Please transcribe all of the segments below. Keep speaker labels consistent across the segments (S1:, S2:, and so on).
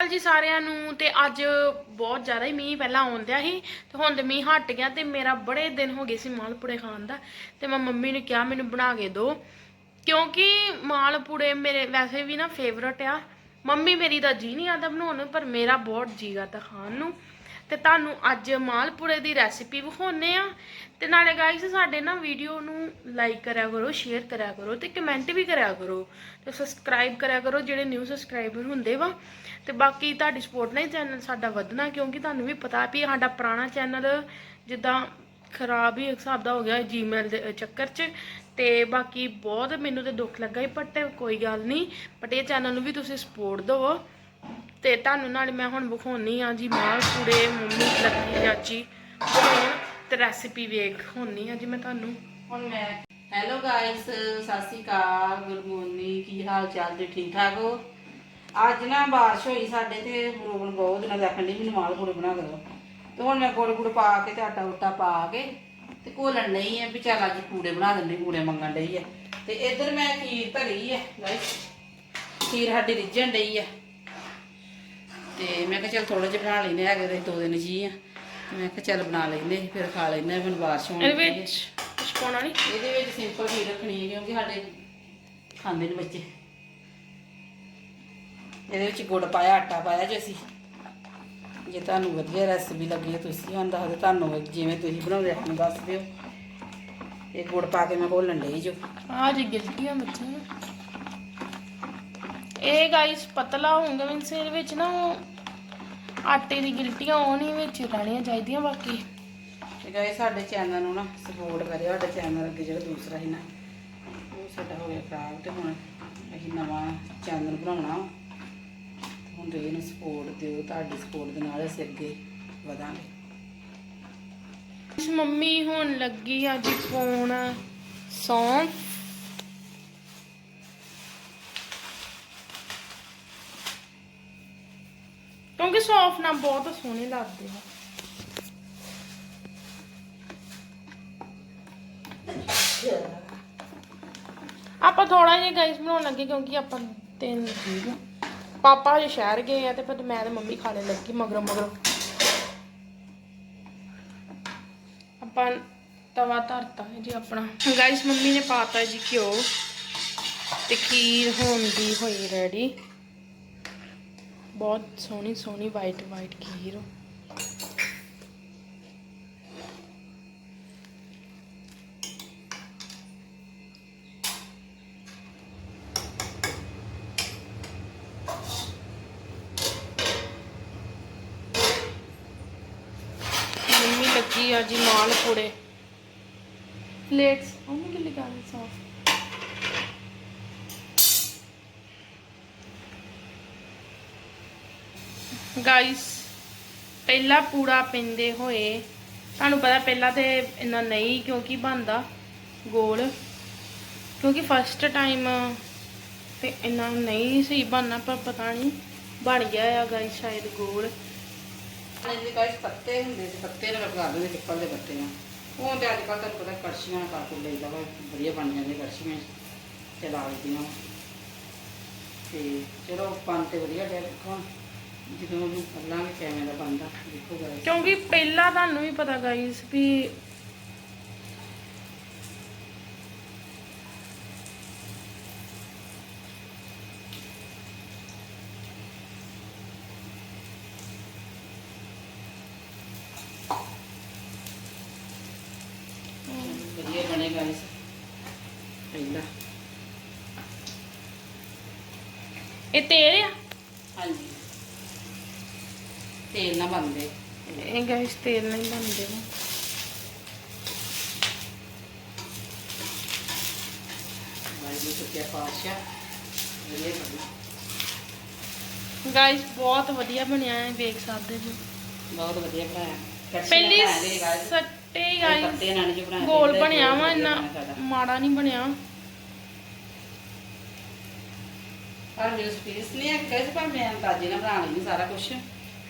S1: ਸਤਿ ਜੀ ਸਾਰਿਆਂ ਨੂੰ ਤੇ ਅੱਜ ਬਹੁਤ ਜ਼ਿਆਦਾ ਹੀ ਮੀਂਹ ਪਹਿਲਾਂ ਆਉਂਦਿਆ ਸੀ ਤੇ ਹੁਣ ਤੇ ਮੀਂਹ ਹਟ ਗਿਆ ਤੇ ਮੇਰਾ ਬੜੇ ਦਿਨ ਹੋ ਗਏ ਸੀ ਮਾਲਪੂੜੇ ਖਾਣ ਦਾ ਤੇ ਮੈਂ ਮੰਮੀ ਨੂੰ ਕਿਹਾ ਮੈਨੂੰ ਬਣਾ ਕੇ ਦਿਓ। ਕਿਉਂਕਿ ਮਾਲਪੂੜੇ ਮੇਰੇ ਵੈਸੇ ਵੀ ਨਾ ਫੇਵਰਟ ਆ। ਮੰਮੀ ਮੇਰੀ ਦਾ ਜੀ ਨਹੀਂ ਆਦਾ ਬਣਾਉਣ ਨੂੰ, ਪਰ ਮੇਰਾ ਬਹੁਤ ਜੀ ਕਰਦਾ ਖਾਣ ਨੂੰ। ਤੇ ਤੁਹਾਨੂੰ ਅੱਜ ਮਾਲਪੂੜੇ ਦੀ ਰੈਸਿਪੀ ਵਿਖਾਉਨੇ ਆ ਤੇ ਨਾਲੇ ਗਾਇਸ ਸਾਡੇ ਨਾ ਵੀਡੀਓ ਨੂੰ ਲਾਈਕ ਕਰਿਆ ਕਰੋ ਸ਼ੇਅਰ ਕਰਿਆ ਕਰੋ ਤੇ ਕਮੈਂਟ ਵੀ ਕਰਿਆ ਕਰੋ ਤੇ ਸਬਸਕ੍ਰਾਈਬ ਕਰਿਆ ਕਰੋ ਜਿਹੜੇ ਨਿਊ ਸਬਸਕ੍ਰਾਈਬਰ ਹੁੰਦੇ ਵਾ। ਤੇ ਬਾਕੀ ਤੁਹਾਡੀ ਸਪੋਰਟ ਨਾਲ ਹੀ ਚੈਨਲ ਸਾਡਾ ਵਧਣਾ, ਕਿਉਂਕਿ ਤੁਹਾਨੂੰ ਵੀ ਪਤਾ ਵੀ ਸਾਡਾ ਪੁਰਾਣਾ ਚੈਨਲ ਜਿੱਦਾਂ ਖਰਾਬ ਹੀ ਇੱਕ ਹਿਸਾਬ ਦਾ ਹੋ ਗਿਆ ਜੀਮੇਲ ਦੇ ਚੱਕਰ 'ਚ। ਤੇ ਬਾਕੀ ਬਹੁਤ ਮੈਨੂੰ ਤੇ ਦੁੱਖ ਲੱਗਾ ਹੀ ਬਟ ਕੋਈ ਗੱਲ ਨਹੀਂ। ਬਟ ਇਹ ਚੈਨਲ ਨੂੰ ਵੀ ਤੁਸੀਂ ਸਪੋਰਟ ਦਿਵੋ। ਤੇ ਤੁਹਾਨੂੰ ਨਾਲ ਮੈਂ ਹੁਣ ਵਿਖਾਉਣੀ ਆ ਜੀ ਮਾਲ ਪੂੜੇ ਮੰਮੀ ਲੱਗੀ ਚਾਚੀ। ਬਣਾਉਣ ਤੇ ਰੈਸਿਪੀ ਵੇਖ ਹੋਣੀ ਆ ਜੀ ਮੈਂ ਤੁਹਾਨੂੰ।
S2: ਹੁਣ ਮੈਂ ਹੈਲੋ ਗਾਇਸ ਸਤਿ ਸ਼੍ਰੀ ਅਕਾਲ ਗੁੱਡ ਕੀ ਹਾਲ ਚਾਲ ਜੀ ਠੀਕ ਠਾਕ ਹੋ? ਅੱਜ ਨਾ ਬਾਰਿਸ਼ ਹੋਈ ਸਾਡੇ ਤੇ ਰੋਬਨ ਬਹੁਤ ਦਿਨਾਂ ਦਾ ਖੰਡੀ ਮੈਨੂੰ ਮਾਲ ਪੂੜੇ ਬਣਾ ਕੇ ਦਿਓ। ਤੇ ਹੁਣ ਮੈਂ ਗੁੜ ਗੁੜ ਪਾ ਕੇ ਤੇ ਆਟਾ ਉਟਾ ਪਾ ਕੇ ਤੇ ਘੋਲਣ ਨਹੀਂ ਹੈ ਵੀ ਚੱਲ ਅੱਜ ਪੂੜੇ ਬਣਾ ਦਿੰਦੇ, ਪੂੜੇ ਮੰਗਣ ਡਈ ਹੈ ਤੇ ਇੱਧਰ ਮੈਂ ਖੀਰ ਧਰੀ ਹੈ ਗਾਇਸ ਖੀਰ ਸਾਡੀ ਰਿੱਝਣ ਡਈ ਹੈ ਤੇ ਮੈਂ ਕਿਹਾ ਚੱਲ ਥੋੜਾ ਜਿਹਾ ਬਣਾ ਲੈਨੇ ਹੈਗੇ ਤੇ ਦੋ ਦਿਨ ਜੀ ਆ। ਮੈਂ ਕਿਹਾ ਚੱਲ ਬਣਾ ਲੈਨੇ ਫਿਰ ਖਾ ਲੈਨੇ ਹੁਣ ਬਾਰਿਸ਼ ਹੋਣ
S1: ਇਹਦੇ
S2: ਲੱਗੀ ਹੈ।
S1: ਵਿੱਚ ਕੁਛ ਪਾਉਣਾ ਨਹੀਂ
S2: ਇਹਦੇ ਵਿੱਚ ਸਿੰਪਲ ਖੀਰ ਰੱਖਣੀ ਹੈ ਕਿਉਂਕਿ ਸਾਡੇ ਖਾਂਦੇ ਨੇ ਬੱਚੇ। ਇਹਦੇ ਵਿੱਚ ਗੁੜ ਪਾਇਆ ਆਟਾ ਪਾਇਆ ਜੇ ਅਸੀਂ। ਜੇ ਤੁਹਾਨੂੰ ਵਧੀਆ ਰੈਸਪੀ ਲੱਗੀ ਹੈ ਤੁਸੀਂ ਹਾਂ ਦੱਸ ਦਿਓ ਤੁਹਾਨੂੰ ਜਿਵੇਂ ਤੁਸੀਂ ਬਣਾਉਂਦੇ ਹਨ ਦੱਸ ਦਿਓ। ਇਹ ਗੁੜ ਪਾ ਕੇ ਮੈਂ ਘੋਲਣ ਲਈ ਜੋ।
S1: ਆ ਜੀ ਗਿਲਟੀਆਂ ਬੱਚੀਆਂ। ਇਹ ਗਾਈਸ ਪਤਲਾ ਹੋਊਗਾ ਮੀਨਸ ਇਹਦੇ ਵਿੱਚ ਨਾ ਆਟੇ ਦੀ ਗਿਲਟੀਆਂ ਉਹ ਨਹੀਂ ਵਿੱਚ ਰਹਿਣੀਆਂ ਚਾਹੀਦੀਆਂ ਬਾਕੀ।
S2: ਤੇ ਗਏ ਸਾਡੇ ਚੈਨਲ ਨੂੰ ਨਾ ਸਪੋਰਟ ਕਰਿਓ ਸਾਡਾ ਚੈਨਲ ਅੱਗੇ ਜਿਹੜਾ ਦੂਸਰਾ ਸੀ ਨਾ ਉਹ ਸਾਡਾ ਹੋ ਗਿਆ ਖਰਾਬ ਤੇ ਹੁਣ ਅਸੀਂ ਨਵਾਂ ਚੈਨਲ ਬਣਾਉਣਾ ਹੁਣ ਤੁਸੀਂ ਇਹਨੂੰ ਸਪੋਰਟ ਦਿਓ ਤੁਹਾਡੀ ਸਪੋਰਟ ਦੇ ਨਾਲ ਅਸੀਂ ਅੱਗੇ ਵਧਾਂਗੇ।
S1: ਮੰਮੀ ਹੁਣ ਲੱਗੀ ਆ ਜੀ ਪਾਉਣ ਸੌਂਫ ਕਿਉਂਕਿ ਸੌਂਫ ਨਾਲ ਬਹੁਤ ਸੋਹਣੇ ਲੱਗਦੇ ਆ। ਆਪਾਂ ਥੋੜਾ ਜਿਹਾ ਗਾਈਸ ਬਣਾਉਣ ਲੱਗੇ ਕਿਉਂਕਿ ਆਪਾਂ ਤਿੰਨ ਜੀਵ ਪਾਪਾ ਹਜੇ ਸ਼ਹਿਰ ਗਏ ਆ ਤੇ ਫਿਰ ਮੈਂ ਤੇ ਮੰਮੀ ਖਾਣੇ ਲੱਗੀ ਮਗਰੋਂ ਮਗਰੋਂ। ਆਪਾਂ ਤਵਾ ਧਰਤਾ ਹੈ ਜੀ ਆਪਣਾ। ਗਾਇਸ ਮੰਮੀ ਨੇ ਪਾਤਾ ਜੀ ਘਿਓ ਤੇ ਖੀਰ ਹੋਣ ਦੀ ਹੋਈ ਰੈਡੀ ਬਹੁਤ ਸੋਹਣੀ ਸੋਹਣੀ ਵਾਈਟ ਵਾਈਟ ਖੀਰ ਮੰਮੀ ਲੱਗੀ ਆ ਜੀ ਮਾਲ ਪੂੜੇ ਪਲੇਟਸ ਉਹਨੇ ਕਿ ਲਗਾ ਲਈ ਸਾਫ਼ ਗਾਇਸ ਪਹਿਲਾ ਪੂੜਾ ਪੈਂਦੇ ਹੋਏ, ਤੁਹਾਨੂੰ ਪਤਾ ਪਹਿਲਾਂ ਤੇ ਇੰਨਾ ਨਹੀਂ ਕਿਉਂਕਿ ਬੰਦਾ ਗੋਲ, ਕਿਉਂਕਿ ਫਸਟ ਟਾਈਮ ਤੇ ਇੰਨਾ ਨਹੀਂ ਸਹੀ ਬਣਨਾ, ਪਰ ਪਤਾ ਨਹੀਂ ਬਣ ਗਿਆ ਆ ਗਾਇਸ ਸ਼ਾਇਦ ਗੋਲ।
S2: ਇਹਦੇ ਕਾਇਸ ਪੱਤੇ ਹੁੰਦੇ ਸੀ, ਪੱਤੇ ਨਾਲ ਲਗਾ ਦਿੰਦੇ ਪਿੱਪਲ ਦੇ ਪੱਤੇ ਨਾਲ। ਉਹ ਤੇ ਅੱਜ ਕੱਲ ਤੁਹਾਨੂੰ ਪਤਾ ਕੜਛੀਆਂ ਨਾਲ ਕਰ ਲਈਦਾ ਵਾ ਵਧੀਆ ਬਣ ਜਾਂਦੇ ਕੜਛੀਆਂ ਚਲਾ ਲਈਆਂ ਤੇ ਚਲੋ, ਬਣ ਤੇ ਵਧੀਆ ਡਿਆ ਦੇਖੋ ਜਦੋਂ ਉਹਨੂੰ ਅੱਲਾਂਗੇ ਕਿਵੇਂ ਦਾ ਬਣਦਾ ਦੇਖੋ ਗਾਇਸ
S1: ਕਿਉਂਕਿ ਪਹਿਲਾਂ ਤੁਹਾਨੂੰ ਵੀ ਪਤਾ ਗਾਈਸ ਵੀ
S2: ਵਧੀਆ ਬਣੇ ਗਾਇਸ ਪਹਿਲਾ
S1: ਇਹ ਤੇਲ ਆ?
S2: ਤੇਲ ਨਾ ਬਣਦੇ
S1: ਇਹ ਗਾਈਸ ਤੇਲ ਨਹੀਂ ਬਣਦੇ ਨੇ।
S2: ਵਾਹਿਗੁਰੂ ਬਣੇ
S1: ਗਾਈਸ ਬਹੁਤ ਵਧੀਆ ਬਣਿਆ ਹੈ ਵੇਖ ਸਕਦੇ ਜੀ
S2: ਬਹੁਤ ਵਧੀਆ ਬਣਾਇਆ। ਨਾਲ
S1: ਪਹਿਲੀ। ਸੱਟੇ
S2: ਨਾਲ ਬਣਾਇਆ
S1: ਗੋਲ ਬਣਿਆ ਵਾ ਇੰਨਾ। ਮਾੜਾ ਨਹੀਂ ਬਣਿਆ।
S2: ਪਰ ਮੇਰੇ ਸਪੇਸ ਹੈ ਕਹਿੰਦੇ ਪਰ ਮੈਂ ਅੰਦਾਜ਼ੇ ਨਾਲ ਬਣਾ ਲੈਂਦੀ ਸਾਰਾ ਕੁਝ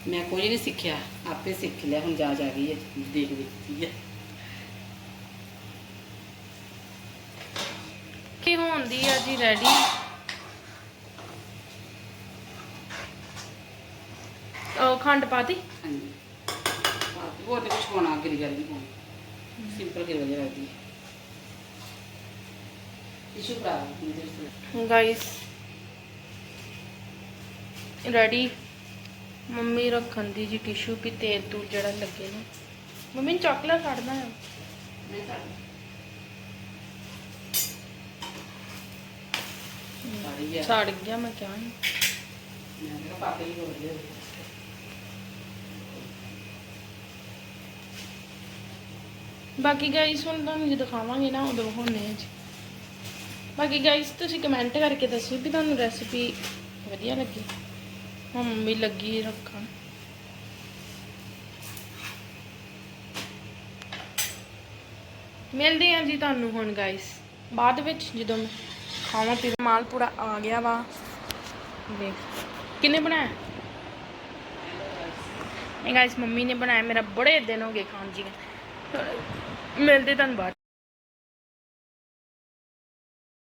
S2: ਮੈਂ ਕੁਝ ਨਹੀਂ ਸਿੱਖਿਆ ਆਪੇ ਸਿੱਖ ਲਿਆ ਹੁਣ ਜਾ ਜਾ ਗਈ ਹੈ ਦੇਖ ਦੇਖੀ ਹੈ
S1: ਕੀ ਹੁੰਦੀ ਆ ਜੀ ਰੈਡੀ? ਖੰਡ ਪਾਤੀ?
S2: ਹਾਂਜੀ। ਬਾਕੀ ਹੋਰ ਤੇ ਕੁਝ ਪਾਉਣਾ ਗਿਰੀ ਗੱਲ ਨਹੀਂ ਪਾਉਣੀ। ਸਿੰਪਲ ਗਿਰੀ ਹੈ ਟਿਸ਼ੂ ਭਰਾ ਮੇਰੇ
S1: ਗਾਇਸ ਰੈਡੀ ਮੰਮੀ ਰੱਖਣ ਦੀ ਜੀ ਟਿਸ਼ੂ ਵੀ ਤੇਲ ਤੂਲ ਜਿਹੜਾ ਲੱਗੇ ਨਾ। ਮੰਮੀ ਨੂੰ ਚਾਕਲੇਟ ਕੱਢਣਾ ਹੈ ਸੜ ਗਿਆ। ਮੈਂ ਕਿਹਾ ਨੀ।
S2: ਮੈਂ ਕਿਹਾ ਪਾਪੇ ਹੀ ਹੋ ਗਏ।
S1: ਬਾਕੀ ਗਾਇਸ ਹੁਣ ਤੁਹਾਨੂੰ ਜੇ ਦਿਖਾਵਾਂਗੇ ਨਾ ਉਦੋਂ ਹੋਣੇ ਆ ਜੀ। ਬਾਕੀ ਗਾਇਸ ਤੁਸੀਂ ਕਮੈਂਟ ਕਰਕੇ ਦੱਸਿਓ ਵੀ ਤੁਹਾਨੂੰ ਰੈਸਿਪੀ ਵਧੀਆ ਲੱਗੀ। ਮੰਮੀ ਲੱਗੀ ਰੱਖਣ। ਮਿਲਦੇ ਹਾਂ ਜੀ ਤੁਹਾਨੂੰ ਹੁਣ ਗਾਇਸ ਬਾਅਦ ਵਿੱਚ ਜਦੋਂ ਮੈਂ ਖਾਵਾਂ ਪੀਵਾਂ, ਮਾਲ ਪੂਰਾ ਆ ਗਿਆ ਵਾ। ਵੇਖ ਕਿੰਨੇ ਬਣਾਇਆ? ਇਹ ਗਾਇਸ ਮੰਮੀ ਨੇ ਬਣਾਇਆ, ਮੇਰਾ ਬੜੇ ਦਿਨ ਹੋ ਗਏ ਖਾਣ ਜੀ ਮਿਲਦੇ ਤੁਹਾਨੂੰ ਬਾਅਦ।